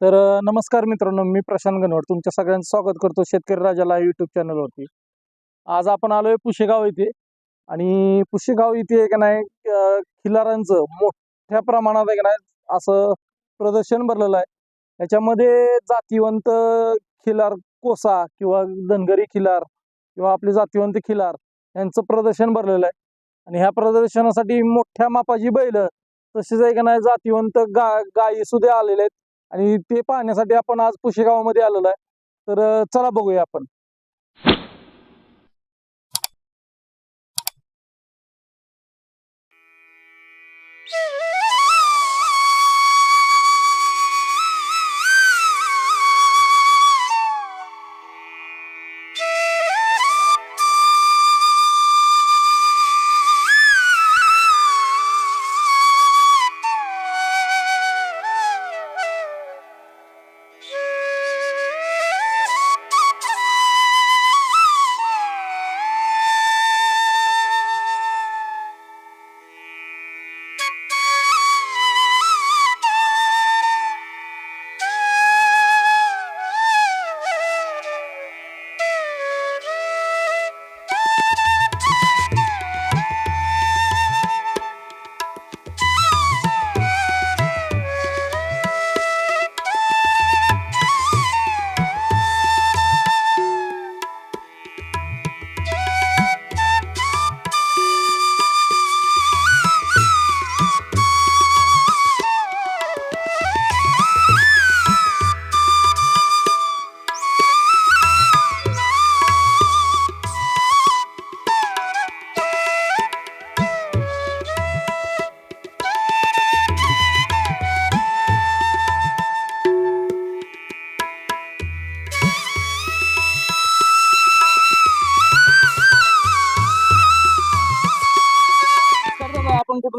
तर नमस्कार मित्रांनो मी प्रशांत गणवड तुमच्या सगळ्यांचं स्वागत करतो शेतकरी राजाला यूट्यूब चॅनलवरती आज आपण आलोय पुशेगाव इथे आणि पुशेगाव इथे एक नाही खिलारांचं मोठ्या प्रमाणात एक नाही असं प्रदर्शन भरलेलं आहे. याच्यामध्ये जातीवंत खिलार कोसा किंवा धनगरी खिलार किंवा आपले जातीवंत खिलार यांचं प्रदर्शन भरलेलं आहे. आणि ह्या प्रदर्शनासाठी मोठ्या मापाची बैल तसेच एक नाही जातीवंत गा गायी सुद्धा आलेले आहेत. आणि ते पाहण्यासाठी आपण आज पुशेगावामध्ये आलेलो आहे. तर चला बघूया आपण.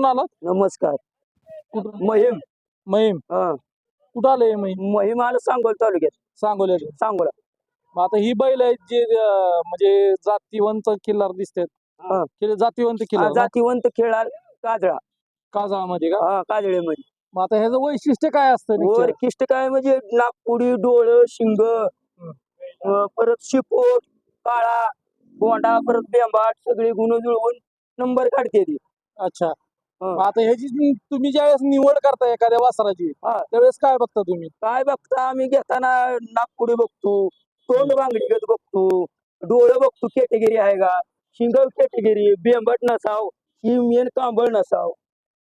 आपण कुठून आलो नमस्कार. कुठून? महिम. महिम. हा. कुठं आलंय महिम? महिम आलं सांगोल तालुक्यात. सांगोले. सांगोला. मग आता ही बैल आहेत जे अ, म्हणजे जातीवंत किल्लार दिसतात. हा. किल्ले- जातीवंत हा, किल्लार ना? जातीवंत खेळा काजळा. काजळामध्ये का? हा काजळेमध्ये. मग आता ह्याचं वैशिष्ट्य काय असतं वर? किष्ट काय म्हणजे नागपुडी डोळ शिंग अं, परत शिपोट काळा गोंडा परत बेंबाट सगळे गुण जुळवून नंबर काढते ती. अच्छा. आता ह्याची जी- तुम्ही ज्यावेळेस निवड करता एखाद्या वासराची हा. त्यावेळेस काय बघता तुम्ही? काय बघता? आम्ही घेताना नागपुडी बघतो तोंड बांगडीगत बघतो डोळं बघतो कॅटेगरी आहे का? शिंग कॅटेगरी बेंबट नसाव ही मेन कांबळ नसाव.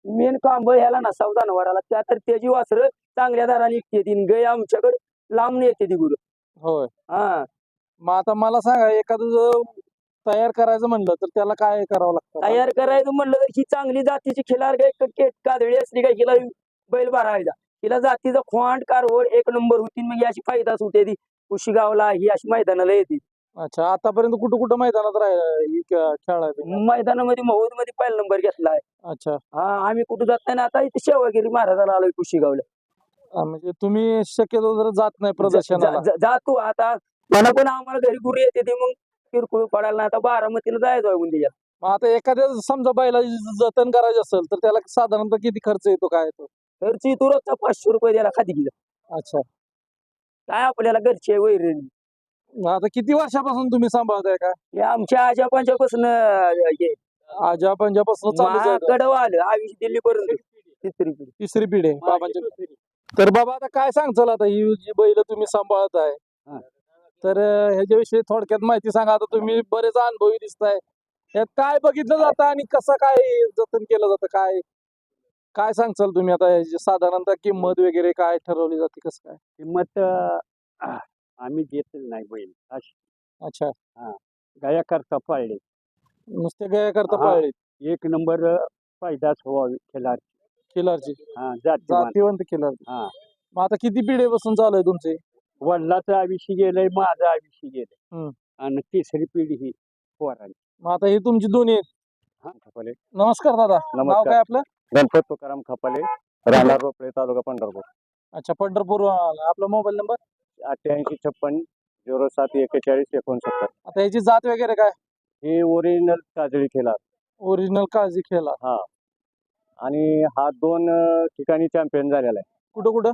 मेन कांबळ ह्याला नसाव जनावराला. त्या तर त्याची वासरं चांगल्या दाराने निघते ती गय आमच्याकडे लांब येते ती गुरु. होय. हा. मग आता मला सांगा एखादं जर तयार करायचं म्हणलं तर त्याला काय करावं लागतं? तयार करायचं म्हणलं तर ही चांगली जातीची खिलार काय कादळी असली काय हिला बैल भरायचा हिला जातीचा खोंड कारवड एक नंबर होती मग याची फायदा सुटे ती. कुशीगावला ही अशी मैदानाला येते. अच्छा आतापर्यंत कुठं कुठं मैदानात राहिला खेळाय मैदानामध्ये महुदमध्ये पहिला नंबर घेतलाय. अच्छा. हा आम्ही कुठं जात नाही ना आता इथे सेवागिरी महाराजाला आलोय कुशीगावला. म्हणजे तुम्ही शक्यतो जर जात नाही प्रदर्शनाला. जा- जातो आता. मला पण आम्हाला घरी गुरु येते ते मग किरकोळ पडायला नाही आता बारामतीला जायचो आहे मग आता एखाद्या समजा बैलाची ज- जतन करायची असेल तर त्याला साधारणतः किती खर्च येतो काय येतो? घरची तुरंत पाचशे रुपये द्यायला खाली गेलं. अच्छा. काय आपल्याला घरचे वैरण. मग आता किती वर्षापासून तुम्ही सांभाळताय का हे आमच्या आजापांच्यापासून आजा पंजापासून चालू महाकडं आलं आयुष दिल्ली पर्यंत तिसरी पिढी. तिसरी पिढी आहे तर बाबा आता काय सांगचाल आता ही जी बैल तुम्ही सांभाळत आहे हा. तर ह्याच्याविषयी थोडक्यात माहिती सांगा. आता तुम्ही बरेच अनुभवी दिसताय. यात काय बघितलं जातं आणि कसं काय जतन केलं जातं? काय काय सांगचाल तुम्ही? आता ह्याची साधारणतः किंमत वगैरे काय ठरवली जाते? कसं काय? किंमत अं, आम्ही घेतच नाही बैल अशी. अच्छा. गाया करता पाळले. नुसते गाया करता हा. पाळले एक नंबर फायदाच व्हावी खेळार किलरची हा जातीवंत किलर हा. मग आता किती पिढीपासून चालू आहे तुमचे? वडिलाचं आयुष्य गेलंय माझं आयुष्य गेलंय. हम्म. आणि तिसरी पिढी ही पोरांची. मग आता ही तुमची दोन्ही आहेत. हा खपाले. नमस्कार दादा. नाव नमस्कार. काय आपलं? गणपत तुकाराम खपाले राहणार रोपळे तालुका पंढरपूर. अच्छा पंढरपूर अं, आपला मोबाईल नंबर? अठ्ठ्याऐंशी छप्पन झिरो सात एक्केचाळीस एकोणसत्तर. आता ह्याची जात वगैरे काय? हे ओरिजिनल काजळी खेळा ओरिजिनल काळजी खेळला आणि हा दोन अं, ठिकाणी चॅम्पियन झालेला आहे. कुठं कुठं?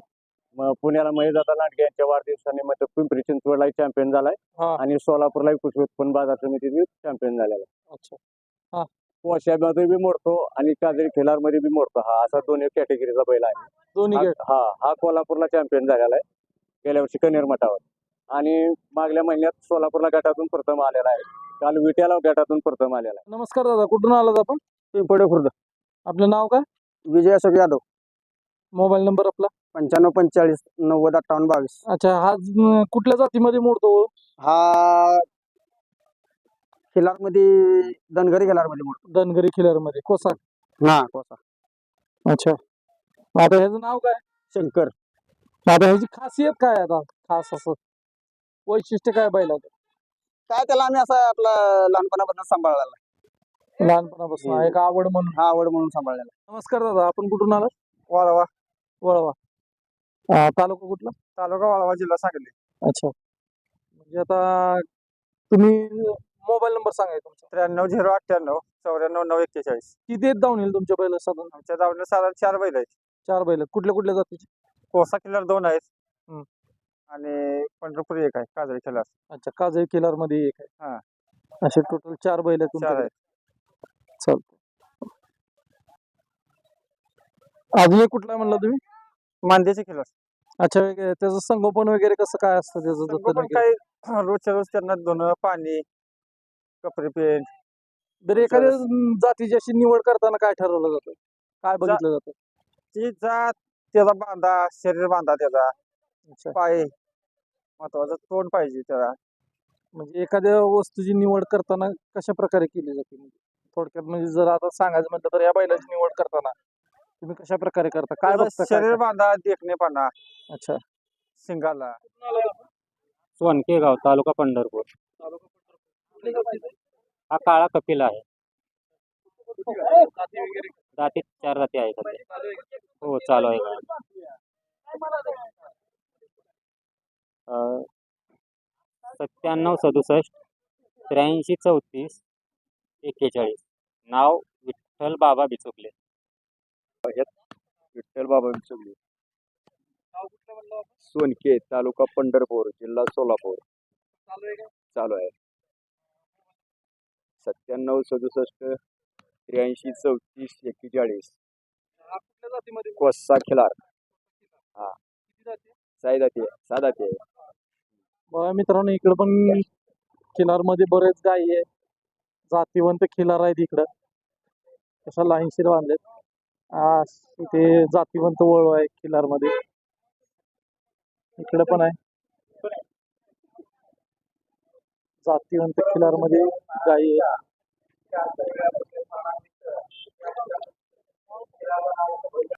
पुण्याला महेशदादा लांडगे यांच्या वाढदिवसानिमित्त पिंपरी चिंचवडला चॅम्पियन झालाय. हा. आणि सोलापूरला कृषी उत्पन्न बाजार समितीत चॅम्पियन झालेला आहे. अच्छा. कोशामध्ये बी मोडतो आणि काजळी खिलारमध्ये बी मोडतो. हा असा दोन्ही कॅटेगरीचा बैल आहे. दोन्ही हा गेट हा हा कोल्हापूरला चॅम्पियन झालेला आहे. गेल्या वर्षी कनेर मठावर. आणि मागल्या महिन्यात सोलापूरला गटातून प्रथम आलेला आहे. काल विट्याला गटातून प्रथम आलेला आहे. नमस्कार दादा कुठून आलात आपण? पिंपळे खुर्द आपलं नाव काय? विजय अशोक यादव. मोबाईल नंबर आपला? पंच्याण्णव पंचेचाळीस नव्वद अठ्ठावन्न बावीस. अच्छा हा कुठल्या जातीमध्ये मोडतो हा खिलारमध्ये धनगरी खिलारमध्ये मोडतो. धनगरी खिलरमध्ये कोसा. हा कोसा. अच्छा. आता ह्याचं नाव काय? शंकर. आता ह्याची खासियत काय आता? खास असं. वैशिष्ट्य काय बैलाचं? काय त्याला आम्ही असं आपला लहानपणापासून सांभाळलेला लहानपणापासून हम्म. एक आवड म्हणून. हा आवड म्हणून सांभाळलेला नमस्कार दादा आपण कुठून आलात? वाळवा. वळवा. अं, तालुका कुठला? तालुका वाळवा जिल्हा सांगली. अच्छा. म्हणजे आता तुम्ही मोबाईल नंबर सांगा तुमचा. त्र्याण्णव झिरो अठ्ठ्याण्णव चौऱ्याण्णव नऊ एक्केचाळीस. किती आहेत धावून येईल तुमच्या बैल साधारण? आमच्या दावणीला साधारण चार बैल आहेत. चार बैल. कुठल्या कुठल्या जातीचे? कोसा किल्लर दोन आहेत. हम्म. आणि पंढरपूर एक आहे काजळी किल्लार अच्छा काजळी किलरमध्ये एक आहे. हा. असे टोटल चार बैल आहेत चार तुमच्याकडे आहेत चालतं अजून एक कुठला म्हणला तुम्ही? मांदेचे किल्लर अच्छा वेगळे- त्याचं संगोपन वगैरे कसं काय असतं त्याचं जतन वगैरे? काही रोजच्या रोज त्यांना धुणं पाणी कपडे पेंट. बरं एखाद्या जातीची अशी निवड करताना काय ठरवलं जातं? काय बघितलं जातं? ती जात त्याचा बांधा शरीर बांधा त्याचा. अच्छा. पाय महत्वाचं तोंड पाहिजे त्याला. म्हणजे एखाद्या वस्तूची निवड करताना कशा प्रकारे केली जाते? म्हणजे थोडक्यात म्हणजे जर आता सांगायचं म्हटलं तर या बैलाची निवड करताना तुम्ही कशा प्रकारे करता? काय बघता काय शरीर बांधा देखणेपणा काय? अच्छा. शिंगाला सोनकेगाव तालुका पंढरपूर. हा काळा कपिल आहे. रात्री चार रात्री आहे सध्या हो चालू आहे. सत्त्याण्णव सदुसष्ट त्र्याऐंशी चौतीस एक्केचाळीस. नाव विठ्ठल बाबा विठ्ठल बाबा चुगली सोनके तालुका पंढरपूर जिल्हा सोलापूर. चालू आहे. सत्त्याण्णव सदुसष्ट त्र्याऐंशी चौतीस एक्केचाळीस. कोस्सा खिलार. हा. साई जाती आहे सहा जाती आहे बघा मित्रांनो इकडं पण खिलारमध्ये बरेच गायी आहेत. जातीवंत खिलार आहेत इकडं. कशा लाईनशीर बांधलेत. इथे जातीवंत वळू आहे किल्लारमध्ये इकडे पण आहे. जातीवंत किल्लारमध्ये गाई आहे